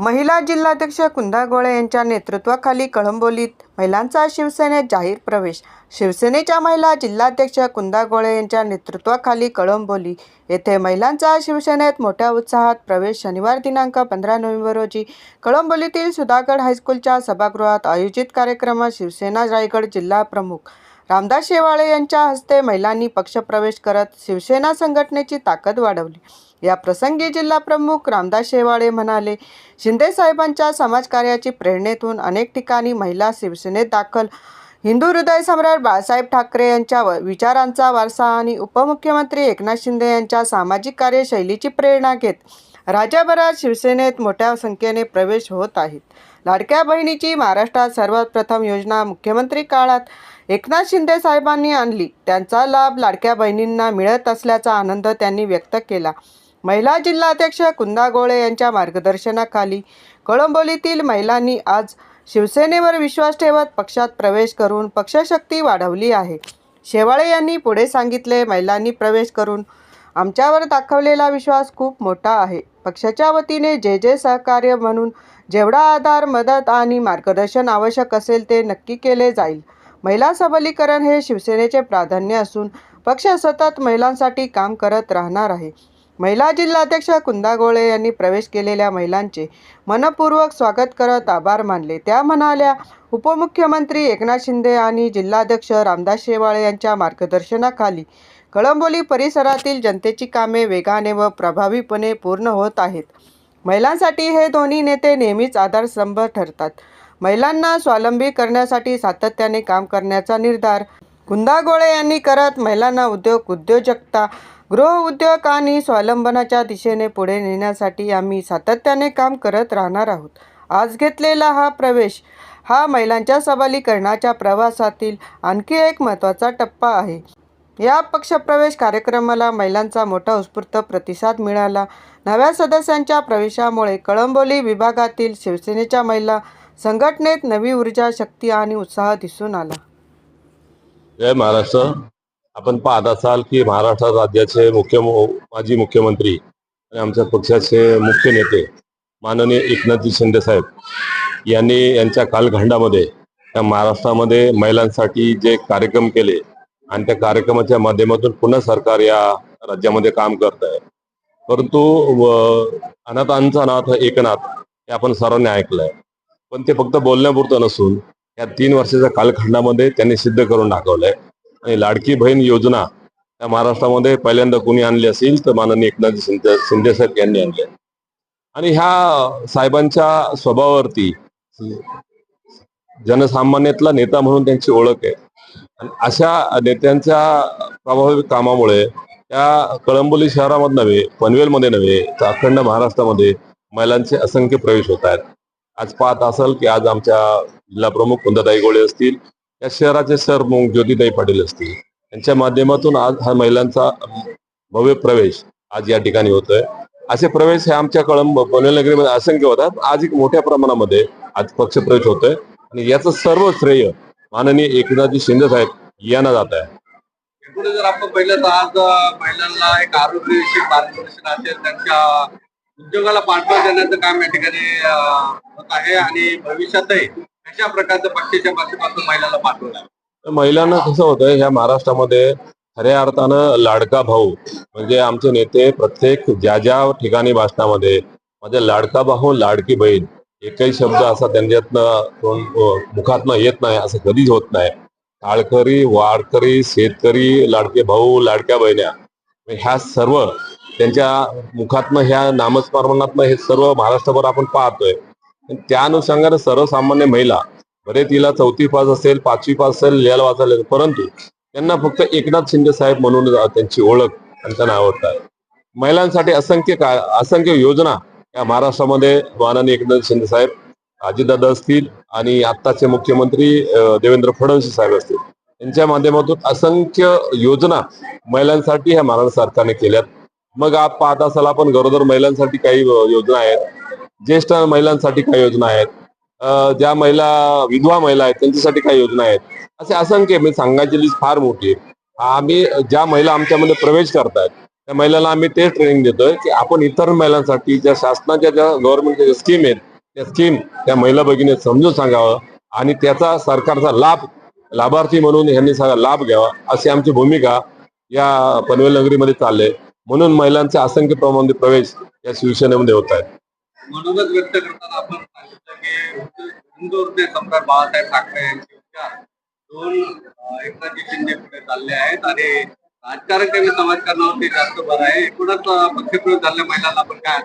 महिला जिल्हाध्यक्ष कुंदा गोळे यांच्या नेतृत्वाखाली कळंबोलीत महिलांचा शिवसेनेत जाहीर प्रवेश. शिवसेनेच्या महिला जिल्हाध्यक्ष कुंदा गोळे यांच्या नेतृत्वाखाली कळंबोली येथे महिलांचा शिवसेनेत मोठ्या उत्साहात प्रवेश शनिवार दिनांक पंधरा नोव्हेंबर रोजी कळंबोलीतील सुधागड हायस्कूलच्या सभागृहात आयोजित कार्यक्रमात शिवसेना रायगड जिल्हा प्रमुख रामदास शेवाळे यांच्या हस्ते महिलांनी पक्षप्रवेश करत शिवसेना संघटनेची ताकद वाढवली. या प्रसंगी जिल्हा प्रमुख रामदास शेवाळे म्हणाले शिंदे साहेबांच्या समाजकार्याची प्रेरणेतून अनेक ठिकाणी महिला शिवसेनेत दाखल. हिंदू हृदय सम्राट बाळासाहेब ठाकरे यांच्या व- विचारांचा वारसा आणि उपमुख्यमंत्री एकनाथ शिंदे यांच्या सामाजिक कार्यशैलीची प्रेरणा घेत राज्यभरात शिवसेनेत मोठ्या संख्येने प्रवेश होत आहेत. लाडक्या बहिणीची महाराष्ट्रात सर्वात प्रथम योजना मुख्यमंत्री काळात एकनाथ शिंदे साहेबांनी आणली. त्यांचा लाभ लाडक्या बहिणींना मिळत असल्याचा आनंद त्यांनी व्यक्त केला. महिला जिल्हाध्यक्ष कुंदा गोळे यांच्या मार्गदर्शनाखाली कळंबोलीतील महिलांनी आज शिवसेनेवर विश्वास ठेवत पक्षात प्रवेश करून पक्षशक्ती वाढवली आहे. शेवाळे यांनी पुढे सांगितले महिलांनी प्रवेश करून आमच्यावर दाखवलेला विश्वास खूप मोठा आहे. पक्षाच्या वतीने जे जे सहकार्य म्हणून जेवढा आधार मदत आणि मार्गदर्शन आवश्यक असेल ते नक्की केले जाईल. महिला सबलीकरण हे शिवसेनेचे प्राधान्य असून पक्ष सतत महिलांसाठी काम करत राहणार आहे. महिला जिल्हाध्यक्ष कुंदा गोळे यांनी प्रवेश केलेल्या महिलांचे मनपूर्वक स्वागत करत आभार मानले. त्या म्हणाल्या उपमुख्यमंत्री एकनाथ शिंदे आणि जिल्हाध्यक्ष रामदास शेवाळे यांच्या मार्गदर्शनाखाली कळंबोली परिसरातील जनतेची कामे वेगाने व प्रभावीपणे पूर्ण होत आहेत. महिलांसाठी हे दोन्ही नेते नेहमीच आधारस्तंभ ठरतात. महिलांना स्वावलंबी करण्यासाठी सातत्याने काम करण्याचा निर्धार कुंदा गोळे यांनी करत महिलांना उद्योग उद्योजकता गृहउद्योग आणि स्वावलंबनाच्या दिशेने पुढे नेण्यासाठी आम्ही सातत्याने काम करत राहणार आहोत. आज घेतलेला हा प्रवेश हा महिलांच्या सबलीकरणाच्या प्रवासातील आणखी एक महत्त्वाचा टप्पा आहे. या पक्षप्रवेश कार्यक्रमाला महिलांचा मोठा उत्स्फूर्त प्रतिसाद मिळाला. नव्या सदस्यांच्या प्रवेशामुळे कळंबोली विभागातील शिवसेनेच्या महिला संघटनेत नवी ऊर्जा शक्ती आणि उत्साह दिसून आला. जय महाराष्ट्र. आपण पाहत असाल की महाराष्ट्र राज्याचे मुख्य माजी मुख्यमंत्री आणि आमच्या पक्षाचे मुख्य नेते माननीय एकनाथजी शिंदे साहेब यांनी यांच्या कालखंडामध्ये त्या महाराष्ट्रामध्ये महिलांसाठी जे कार्यक्रम केले आणि त्या कार्यक्रमाच्या माध्यमातून पुन्हा सरकार या राज्यामध्ये काम करत आहे. परंतु अनाथांचा नाथ एकनाथ हे आपण सर्वांनी ऐकलंय. पण ते फक्त बोलण्यापुरतं नसून या तीन वर्षाच्या कालखंडामध्ये त्यांनी सिद्ध करून दाखवलंय. आणि लाडकी बहीण योजना या महाराष्ट्रामध्ये पहिल्यांदा कोणी आणली असेल तर माननीय एकनाथ शिंदे शिंदे साहेब यांनी आणले आणि ह्या साहेबांच्या स्वभावावरती जनसामान्यातला नेता म्हणून त्यांची ओळख आहे. आणि अशा नेत्यांच्या प्रभावी कामामुळे त्या कळंबोली शहरामध्ये नव्हे पनवेलमध्ये नव्हे तर अखंड महाराष्ट्रामध्ये महिलांचे असंख्य प्रवेश होत आहेत. आज पाहत असाल की आज आमच्या जिल्हा प्रमुख कुंदाताई गोळे असतील या शहराचे सरप्रमुख ज्योतिताई पाटील असतील. यांच्या माध्यमातून आज हा महिलांचा भव्य प्रवेश आज या ठिकाणी होतोय. असे प्रवेश हे आमच्या कळंब पनवेल नगरीमध्ये असंख्य होतात. आज एक मोठ्या प्रमाणामध्ये आज पक्षप्रवेश होतोय. आणि याचं सर्व श्रेय माननीय एकनाथजी शिंदे साहेब यांना जात आहे. जर आपण पाहिलं तर आज महिलांना एक आरोग्यविषयक मार्गदर्शन असेल त्यांच्या उद्योगाला पाठबळ देण्याचं काम या ठिकाणी होत आहे आणि भविष्यातही अशा प्रकारचं पक्षाच्या माध्यमातून महिलांना पाठवलं आहे. महिलांना कसं होतंय ह्या महाराष्ट्रामध्ये खऱ्या अर्थानं लाडका भाऊ म्हणजे आमचे नेते प्रत्येक ज्या ज्या ठिकाणी भाषणामध्ये माझ्या लाडका भाऊ लाडकी बहीण एकही शब्द असा त्यांच्यातनं मुखातनं येत नाही असं कधीच होत नाही. टाळकरी वारकरी शेतकरी लाडके भाऊ लाडक्या बहिण्या ह्या सर्व त्यांच्या मुखातनं ह्या नामस्मरणातनं हे सर्व महाराष्ट्रभर आपण पाहतोय. त्या अनुषंगाने सर्वसामान्य महिला बरे तिला चौथी पास असेल पाचवी पास असेल लिहायला वाचायला परंतु त्यांना फक्त एकनाथ शिंदे साहेब म्हणून त्यांची ओळख आणि त्यांना आवडत आहे. महिलांसाठी असंख्य का असंख्य योजना या महाराष्ट्रामध्ये माननीय एकनाथ शिंदे साहेब अजितदादा असतील आणि आत्ताचे मुख्यमंत्री देवेंद्र फडणवीस साहेब असतील. यांच्या माध्यमातून असंख्य योजना महिलांसाठी ह्या महाराष्ट्र सरकारने केल्यात. मग आप पाहत असाल आपण गरोदर महिलांसाठी काही योजना आहेत ज्येष्ठ महिलांसाठी काही योजना आहेत ज्या महिला विधवा महिला आहेत त्यांच्यासाठी काही योजना आहेत. असे असंख्य मी सांगायची लिस्ट फार मोठी आहे. आम्ही ज्या महिला आमच्यामध्ये प्रवेश करतायत त्या महिलांना आम्ही ते ट्रेनिंग देतोय की आपण इतर महिलांसाठी ज्या शासनाच्या ज्या गव्हर्नमेंटच्या ज्या स्कीम आहेत त्या स्कीम त्या महिला भगिनी समजून सांगावं आणि त्याचा सरकारचा लाभ लाभार्थी म्हणून यांनी सगळा लाभ घ्यावा अशी आमची भूमिका या पनवेल नगरीमध्ये चालले म्हणून महिलांचे असंख्य प्रमाणात प्रवेश या शिवसेनेमध्ये होत आहेत. मनोगत व्यक्त करताना आपण सांगितलं की सम्राट बाळासाहेब ठाकरे यांचे विचार दोन एकनाथजी शिंदे पुढे चालले आहेत आणि राजकारण कमी समाजकारणावरती जास्त भर आहे. एकूणच पक्षप्रवेश झालेल्या महिलांना आपण काय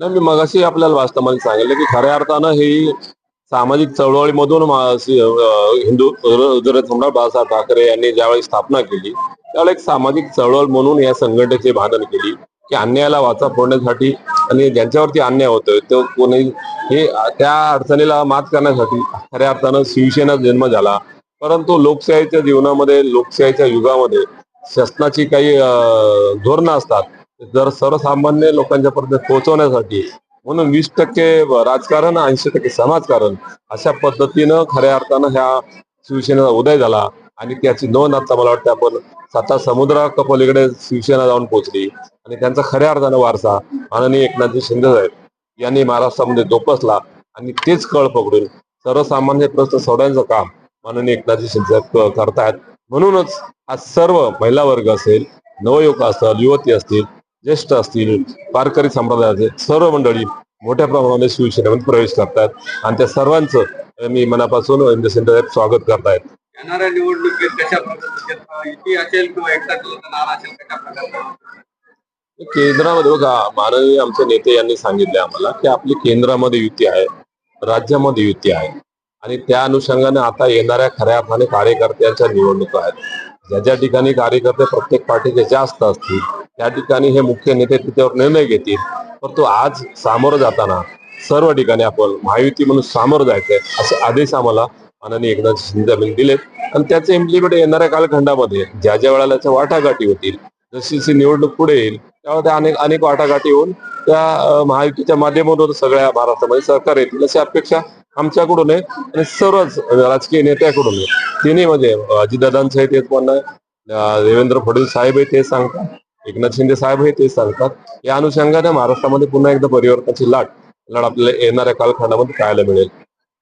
नाही मी मगाशी आपल्याला वास्तवामध्ये सांगितलं की खऱ्या अर्थानं ही सामाजिक चळवळीमधून हिंदू हृदय सम्राट बाळासाहेब ठाकरे यांनी ज्यावेळी स्थापना केली त्यावेळी एक सामाजिक चळवळ म्हणून या संघटनेची बांधणी केली की अन्यायाला वाचा फोडण्यासाठी आणि ज्यांच्यावरती अन्याय होतोय तो कोणी हे त्या अडचणीला मात करण्यासाठी खऱ्या अर्थानं शिवसेना जन्म झाला. परंतु लोकशाहीच्या जीवनामध्ये लोकशाहीच्या युगामध्ये शासनाची काही धोरणं असतात जर सर्वसामान्य लोकांच्या पर्यंत पोहोचवण्यासाठी म्हणून वीस टक्के राजकारण ऐंशी टक्के समाजकारण अशा पद्धतीनं खऱ्या अर्थानं ह्या शिवसेनेचा उदय झाला आणि त्याची नोंद आता मला वाटतं आपण साता समुद्रा कपलीकडे शिवसेना जाऊन पोहोचली आणि त्यांचा खऱ्या अर्थानं वारसा माननीय एकनाथजी शिंदे साहेब यांनी महाराष्ट्रामध्ये जोपासला आणि तेच कळ पकडून सर्वसामान्य प्रश्न सोडवण्याचं काम माननीय एकनाथजी शिंदे साहेब करतायत. म्हणूनच आज सर्व महिला वर्ग असेल नवयुवक असेल युवती असतील ज्येष्ठ असतील वारकरी संप्रदायाचे सर्व मंडळी मोठ्या प्रमाणामध्ये शिवसेनेमध्ये प्रवेश करतात. आणि त्या सर्वांचं मी मनापासून स्वागत करतायत. येणाऱ्या निवडणुकीत कशा प्रकारचे युती असेल किंवा एकनाथजीचा नारा असेल कशा प्रकारचा केंद्रामध्ये बघा माननीय आमचे नेते यांनी सांगितले आम्हाला की आपली केंद्रामध्ये युती आहे राज्यामध्ये युती आहे. आणि त्या अनुषंगाने आता येणाऱ्या खऱ्या अर्थाने कार्यकर्त्यांच्या निवडणुका आहेत. ज्या ज्या ठिकाणी कार्यकर्ते प्रत्येक पार्टीचे जास्त असतील त्या ठिकाणी हे मुख्य नेते तिथेवर निर्णय घेतील. परंतु आज सामोरं जाताना सर्व ठिकाणी आपण महायुती म्हणून सामोरं जायचंय असे आदेश आम्हाला माननीय एकनाथ शिंदे दिलेत आणि त्याचे इम्प्लिमेंट येणाऱ्या कालखंडामध्ये ज्या ज्या वेळेला त्याच्या वाटाघाटी होतील जशी जशी निवडणूक पुढे येईल तेव्हा त्या अनेक अनेक वाटाघाटी होऊन त्या महायुतीच्या माध्यमातून सगळ्या महाराष्ट्रामध्ये सरकार येतील अशी अपेक्षा आमच्याकडून आहे. आणि सर्वच राजकीय नेत्याकडून आहे. तिन्ही म्हणजे अजितदादांचं आहे तेच म्हणणं आहे. देवेंद्र फडणवीस साहेब आहे ते सांगतात. एकनाथ शिंदे साहेब हे तेच सांगतात. या अनुषंगाने महाराष्ट्रामध्ये पुन्हा एकदा परिवर्तनाची लाट लढ आपल्याला येणाऱ्या कालखंडामध्ये पाहायला मिळेल.